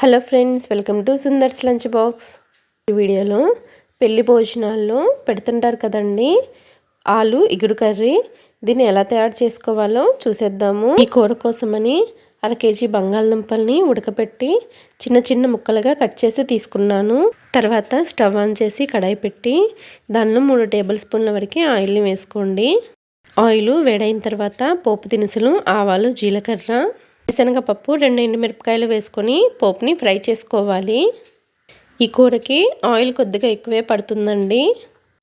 Hello friends welcome to Sundars lunch box. ఈ వీడియోలో పెళ్ళి భోజనాల్లో పెడుతుంటారు కదండి ఆలు ఇగుడు కర్రీ. దీన్ని ఎలా తయారు చేసుకోవాలో చూసేద్దాము. ఈ కూర కోసమని అర కేజీ బంగాళదుంపల్ని ఉడకపెట్టి చిన్న చిన్న ముక్కలుగా కట్ చేసి తీసుకున్నాను. తర్వాత స్టవ్ ఆన్ చేసి కడాయి పెట్టి దానిలో మూడు టేబుల్ స్పూన్ల వరకు ఆయిల్ని వేసుకోండి. ఆయిల్ వేడైన తర్వాత పోపు దినుసులు ఆవాలు జీలకర్ర శనగపప్పు రెండు ఎండుమిరపకాయలు వేసుకొని పోపుని ఫ్రై చేసుకోవాలి. ఈ కూరకి ఆయిల్ కొద్దిగా ఎక్కువే పడుతుందండి.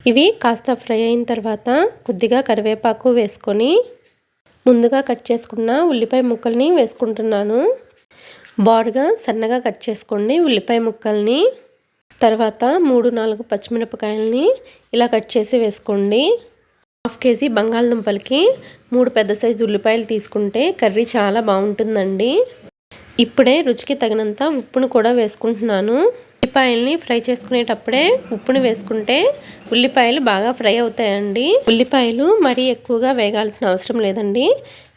ఇవి కాస్త ఫ్రై అయిన తర్వాత కొద్దిగా కరివేపాకు వేసుకొని ముందుగా కట్ చేసుకున్న ఉల్లిపాయ ముక్కల్ని వేసుకుంటున్నాను. బాడుగా సన్నగా కట్ చేసుకోండి ఉల్లిపాయ ముక్కల్ని. తర్వాత మూడు నాలుగు పచ్చిమిరపకాయలని ఇలా కట్ చేసి వేసుకోండి. హాఫ్ కేజీ బంగాళదుంపలకి మూడు పెద్ద సైజు ఉల్లిపాయలు తీసుకుంటే కర్రీ చాలా బాగుంటుందండి. ఇప్పుడే రుచికి తగినంత ఉప్పును కూడా వేసుకుంటున్నాను. ఉల్లిపాయల్ని ఫ్రై చేసుకునేటప్పుడే ఉప్పుని వేసుకుంటే ఉల్లిపాయలు బాగా ఫ్రై అవుతాయండి. ఉల్లిపాయలు మరీ ఎక్కువగా వేగాల్సిన అవసరం లేదండి.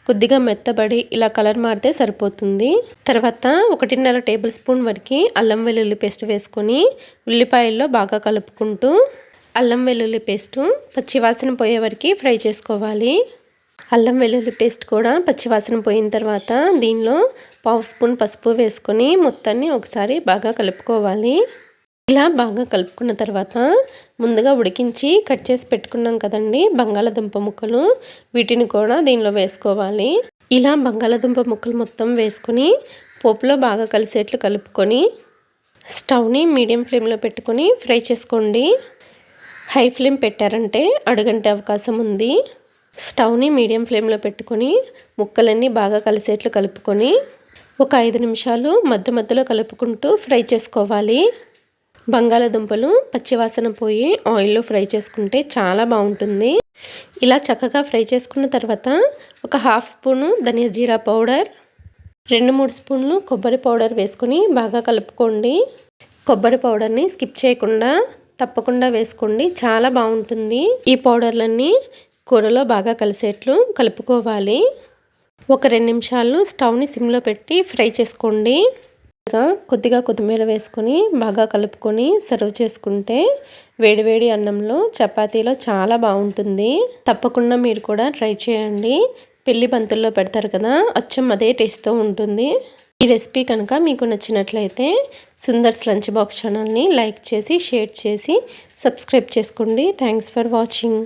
కొద్దిగా మెత్తబడి ఇలా కలర్ మారితే సరిపోతుంది. తర్వాత ఒకటిన్నర టేబుల్ స్పూన్ వరకు అల్లం వెల్లుల్లి పేస్ట్ వేసుకొని ఉల్లిపాయల్లో బాగా కలుపుకుంటూ అల్లం వెల్లుల్లి పేస్టు పచ్చివాసన పోయే వరకు ఫ్రై చేసుకోవాలి. అల్లం వెల్లుల్లి పేస్ట్ కూడా పచ్చివాసన పోయిన తర్వాత దీనిలో పావు స్పూన్ పసుపు వేసుకొని మొత్తాన్ని ఒకసారి బాగా కలుపుకోవాలి. ఇలా బాగా కలుపుకున్న తర్వాత ముందుగా ఉడికించి కట్ చేసి పెట్టుకున్నాం కదండి బంగాళదుంప ముక్కలు. వీటిని కూడా దీనిలో వేసుకోవాలి. ఇలా బంగాళదుంప ముక్కలు మొత్తం వేసుకొని పోపులో బాగా కలిసేట్లు కలుపుకొని స్టవ్ని మీడియం ఫ్లేమ్లో పెట్టుకొని ఫ్రై చేసుకోండి. హై ఫ్లేమ్ పెట్టారంటే అడుగంటే అవకాశం ఉంది. స్టవ్ని మీడియం ఫ్లేమ్లో పెట్టుకొని ముక్కలన్నీ బాగా కలిసేట్లు కలుపుకొని ఒక ఐదు నిమిషాలు మధ్య మధ్యలో కలుపుకుంటూ ఫ్రై చేసుకోవాలి. బంగాళదుంపలు పచ్చివాసన పోయి ఆయిల్లో ఫ్రై చేసుకుంటే చాలా బాగుంటుంది. ఇలా చక్కగా ఫ్రై చేసుకున్న తర్వాత ఒక హాఫ్ స్పూను ధనియా జీరా పౌడర్ రెండు మూడు స్పూన్లు కొబ్బరి పౌడర్ వేసుకొని బాగా కలుపుకోండి. కొబ్బరి పౌడర్ని స్కిప్ చేయకుండా తప్పకుండా వేసుకోండి. చాలా బాగుంటుంది. ఈ పౌడర్లన్నీ కూరలో బాగా కలిసేట్లు కలుపుకోవాలి. ఒక రెండు నిమిషాలు స్టవ్ని సిమ్లో పెట్టి ఫ్రై చేసుకోండి. కొద్దిగా కొత్తిమీర వేసుకొని బాగా కలుపుకొని సర్వ్ చేసుకుంటే వేడివేడి అన్నంలో చపాతీలో చాలా బాగుంటుంది. తప్పకుండా మీరు కూడా ట్రై చేయండి. పెళ్ళి బంతుల్లో పెడతారు కదా అచ్చం అదే టేస్ట్తో ఉంటుంది. ఈ రెసిపీ కనుక మీకు నచ్చినట్లయితే సుందర్స్ లంచ్ బాక్స్ ఛానల్ని లైక్ చేసి షేర్ చేసి సబ్స్క్రైబ్ చేసుకోండి. Thanks for watching